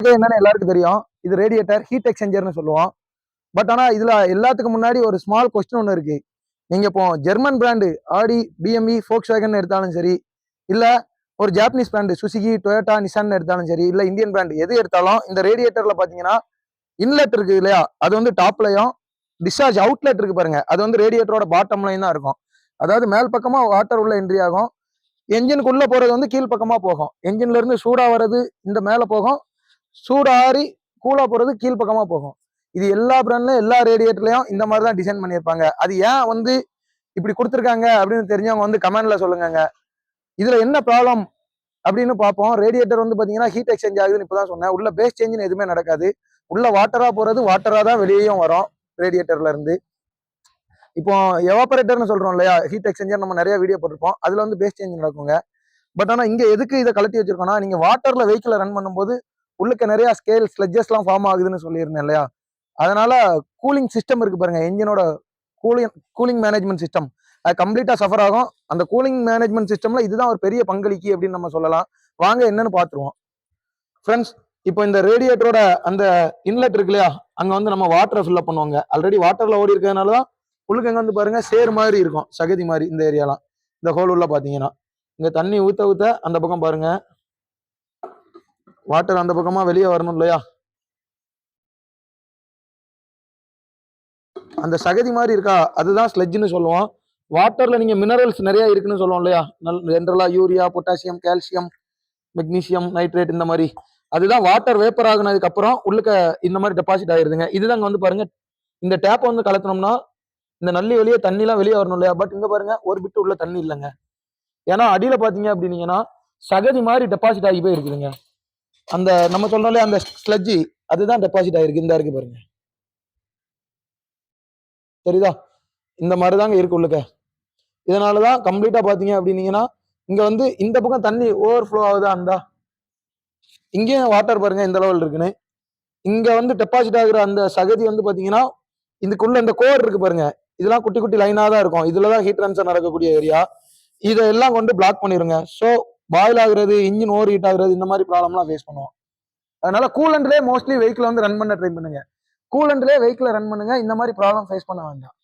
இது என்னன்னு எல்லாருக்கும் தெரியும். இது ரேடியேட்டர் ஹீட் எக்ஸ்சேஞ்சர்னு சொல்லுவோம். பட் ஆனால் இதில் எல்லாத்துக்கும் முன்னாடி ஒரு ஸ்மால் கொஸ்டின் ஒன்று இருக்கு. நீங்கள் இப்போ ஜெர்மன் பிராண்டு ஆடி பிஎம்இ ஃபோக்ஸ் வேகன் எடுத்தாலும் சரி இல்லை ஒரு Japanese brand Suzuki Toyota Nissan எடுத்தாலும் சரி இல்லை இந்தியன் பிராண்டு எது எடுத்தாலும் இந்த ரேடியேட்டரில் பார்த்தீங்கன்னா இன்லெட் இருக்குது இல்லையா? அது வந்து டாப்லையும் டிஸ்சார்ஜ் அவுட்லெட் இருக்கு பாருங்க. அது வந்து ரேடியேட்டரோட பாட்டம்லையும் தான் இருக்கும். அதாவது மேல் பக்கமாக வாட்டர் உள்ள என்ட்ரி ஆகும். என்ஜினுக்குள்ளே போகிறது வந்து கீழ் பக்கமாக போகும். என்ஜின்லேருந்து சூடாக வர்றது இந்த மேலே போகும். சூடாரி கூலாக போகிறது கீழ் போகும். இது எல்லா பிராண்ட்லையும் எல்லா ரேடியேட்டர்லையும் இந்த மாதிரி தான் டிசைன் பண்ணியிருப்பாங்க. அது ஏன் வந்து இப்படி கொடுத்துருக்காங்க அப்படின்னு தெரிஞ்சவங்க வந்து கமெண்ட்ல சொல்லுங்கங்க. இதில் என்ன ப்ராப்ளம் அப்படின்னு பார்ப்போம். ரேடியேட்டர் வந்து பார்த்தீங்கன்னா ஹீட் எக்ஸ்சேஞ்ச் ஆகுதுன்னு இப்பதான் சொன்னேன். உள்ள பேஸ் சேஞ்சுன்னு எதுவுமே நடக்காது. உள்ள வாட்டராக போகிறது வாட்டராக தான் வெளியேயும் வரும் ரேடியேட்டர்ல இருந்து. இப்போ எவாபரேட்டர்னு சொல்கிறோம் இல்லையா? ஹீட் எக்ஸ்சேஞ்சர் நம்ம நிறைய வீடியோ போட்டிருப்போம். அதில் வந்து பேஸ் சேஞ்ச் நடக்குங்க. பட் ஆனால் இங்கே எதுக்கு இதை கழட்டி வச்சிருக்கோம்னா நீங்கள் வாட்டரில் வெஹிக்கிளை ரன் பண்ணும்போது உள்ளுக்க நிறைய ஸ்கேல் ஸ்லெட்ஜஸ்லாம் ஃபார்ம் ஆகுதுன்னு சொல்லியிருந்தேன் இல்லையா? அதனால கூலிங் சிஸ்டம் இருக்கு பாருங்க என்ஜினோட கூலிங் கூலிங் மேனேஜ்மெண்ட் சிஸ்டம் அது கம்ப்ளீட்டா சஃபர் ஆகும். அந்த கூலிங் மேனேஜ்மெண்ட் சிஸ்டம்ல இதுதான் ஒரு பெரிய பங்களிக்கு அப்படின்னு நம்ம சொல்லலாம். வாங்க என்னன்னு பார்த்துருவோம். ஃப்ரெண்ட்ஸ் இப்போ இந்த ரேடியேட்டரோட அந்த இன்லெட் இருக்கு இல்லையா? அங்க வந்து நம்ம வாட்டரை ஃபில்அப் பண்ணுவாங்க. ஆல்ரெடி வாட்டர்ல ஓடி இருக்கிறதுனால தான் உள்ளுக்கு அங்க வந்து பாருங்க சேர் மாதிரி இருக்கும். சகதி மாதிரி இந்த ஏரியாலாம் இந்த ஹோல் உள்ள பாத்தீங்கன்னா இங்க தண்ணி ஊத்த ஊத்த அந்த பக்கம் பாருங்க. வாட்டர் அந்த பக்கமா வெளியே வரணும் இல்லையா? அந்த சகதி மாதிரி இருக்கா? அதுதான் ஸ்லெட்ஜ்னு சொல்லுவோம். வாட்டர்ல நீங்க மினரல்ஸ் நிறைய இருக்குன்னு சொல்லுவோம் இல்லையா? நல் ஜென்ரலா urea potassium calcium magnesium nitrate இந்த மாதிரி. அதுதான் வாட்டர் வேப்பர் ஆகுனதுக்கு அப்புறம் உள்ளுக்க இந்த மாதிரி டெபாசிட் ஆயிருதுங்க. இதுதாங்க வந்து பாருங்க இந்த டேப்பை வந்து கலத்தினோம்னா இந்த நல்லி வெளியே தண்ணிலாம் வெளியே வரணும் இல்லையா? பட் இங்க பாருங்க ஒரு பிட்டு உள்ள தண்ணி இல்லைங்க. ஏன்னா அடியில பாத்தீங்க அப்படின்னீங்கன்னா சகதி மாதிரி டெபாசிட் ஆகி போய் இருக்குதுங்க அந்த நம்ம சொல்றோம்ல அந்த ஸ்லெட்ஜி அதுதான் டெபாசிட் ஆயிருக்கு. இந்த இருக்கு பாருங்க. சரிதா இந்த மாதிரி தாங்க இருக்கு உள்ளுக்க. இதனாலதான் கம்ப்ளீட்டா பாத்தீங்க அப்படின்னீங்கன்னா இங்க வந்து இந்த பக்கம் தண்ணி ஓவர் ஃப்ளோ ஆகுதா அந்தா? இங்கேயும் வாட்டர் பாருங்க இந்த லெவல் இருக்குன்னு. இங்க வந்து டெபாசிட் ஆகுற அந்த சகதி வந்து பாத்தீங்கன்னா இதுக்குள்ள இந்த கோர் இருக்கு பாருங்க. இதெல்லாம் குட்டி குட்டி லைனா தான் இருக்கும். இதுலதான் ஹீட் ட்ரான்ஸ்ஃபர் நடக்கக்கூடிய ஏரியா இதெல்லாம் கொண்டு பிளாக் பண்ணிருங்க. ஸோ பாயில் ஆகுறது இன்ஜின் ஓவர் ஹீட் ஆகுறது இந்த மாதிரி ப்ராப்ளம்லாம் ஃபேஸ் பண்ணுவோம். அதனால கூலண்ட்லேயே மோஸ்ட்லி வெஹிக்கிள் வந்து ரன் பண்ண ட்ரை பண்ணுங்க. கூலண்ட்லேயே வெஹிக்கிளை ரன் பண்ணுங்க இந்த மாதிரி ப்ராப்ளம் ஃபேஸ் பண்ண வேண்டாம்.